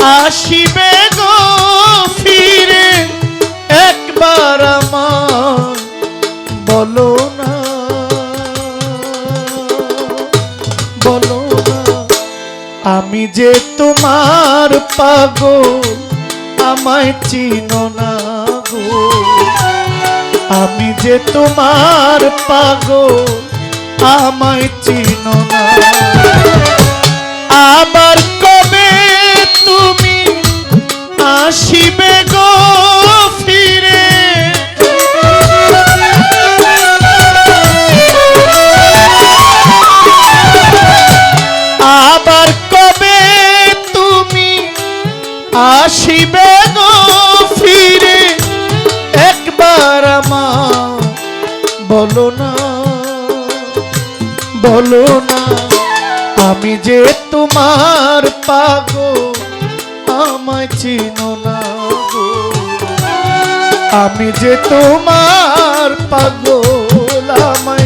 আসিবে গো ফিরে, একবার আমার, বলো না। বলো না, আমি যে তোমার পাগো আমায় চিনো না গো। আমি যে তোমার পাগো আমায় চিনো না। আবার কবে তুমি আসিবে গো ফিরে। আবার কবে তুমি আসিবে গো ফিরে? একবার আমার বলো না বলো না, আমি যে তোমার পাগো আমায় চিনো না আমি যে তোমার পাগল আমায়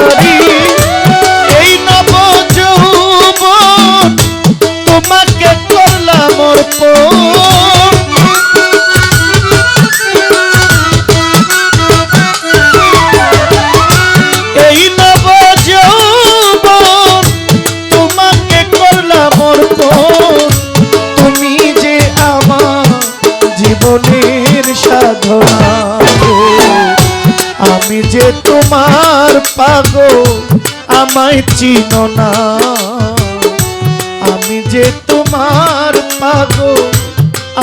Hari চিনো না। আমি যে তোমার পাগল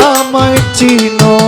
আমায় চিনো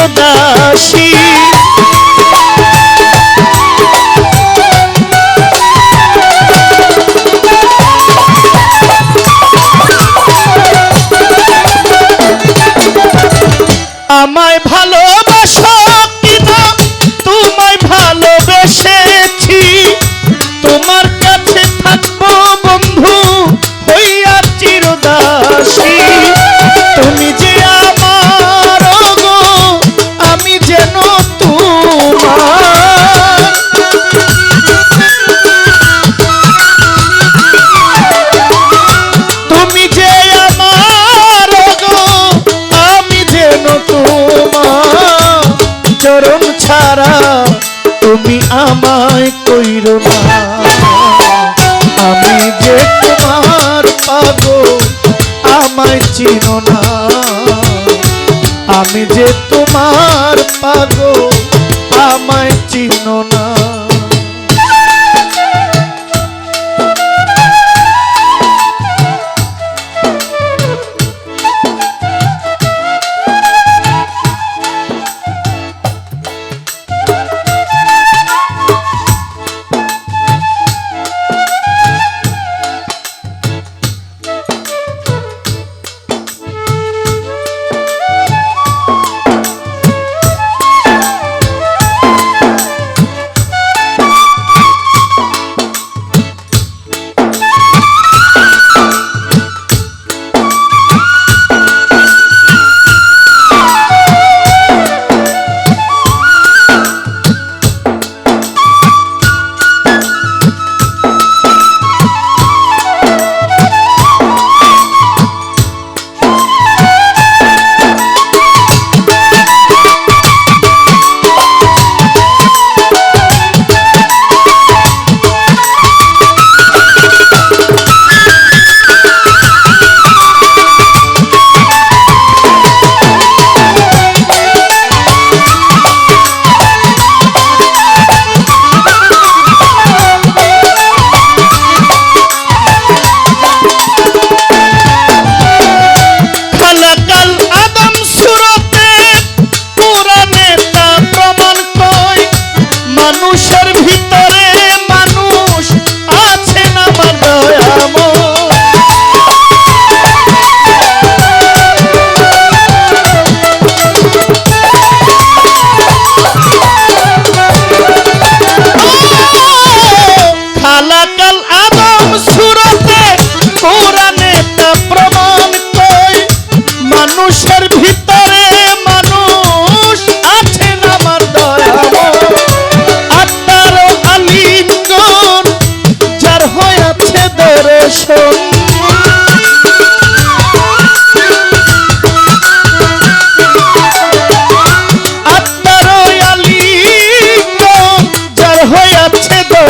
চিরদাসী আমায় ভালোবাসো কিনা? তোমায় ভালোবেসেছি। তোমার ছাড়া তুমি আমায় কইর না। আমি যে তোমার পাগল, আমায় চিনো না। আমি যে তোমার পাগল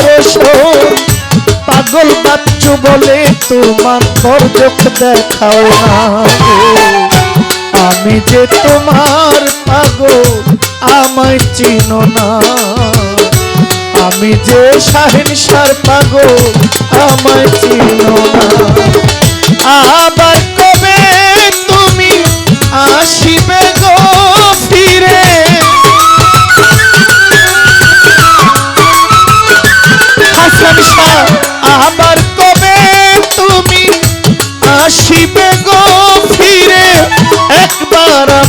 দর্শন পাগল বাচ্চু বলে তোমার বরজক দেখাও না আমি যে তোমার পাগল, আমায় চিনো না। আমি যে শাহিনশার পাগল, আমায় চিনো না।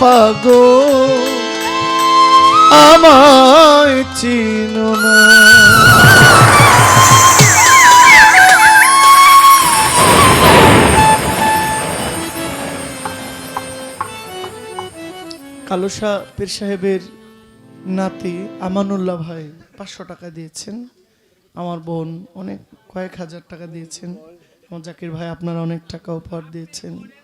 পাগল আমায় চিনো কালুসা পীর সাহেবের নাতি আমানুল্লাহ ভাই পাঁচশো টাকা দিয়েছেন। আমার বোন অনেক, কয়েক হাজার টাকা দিয়েছেন। আমার জাকির ভাই আপনারা অনেক টাকা উপহার দিয়েছেন।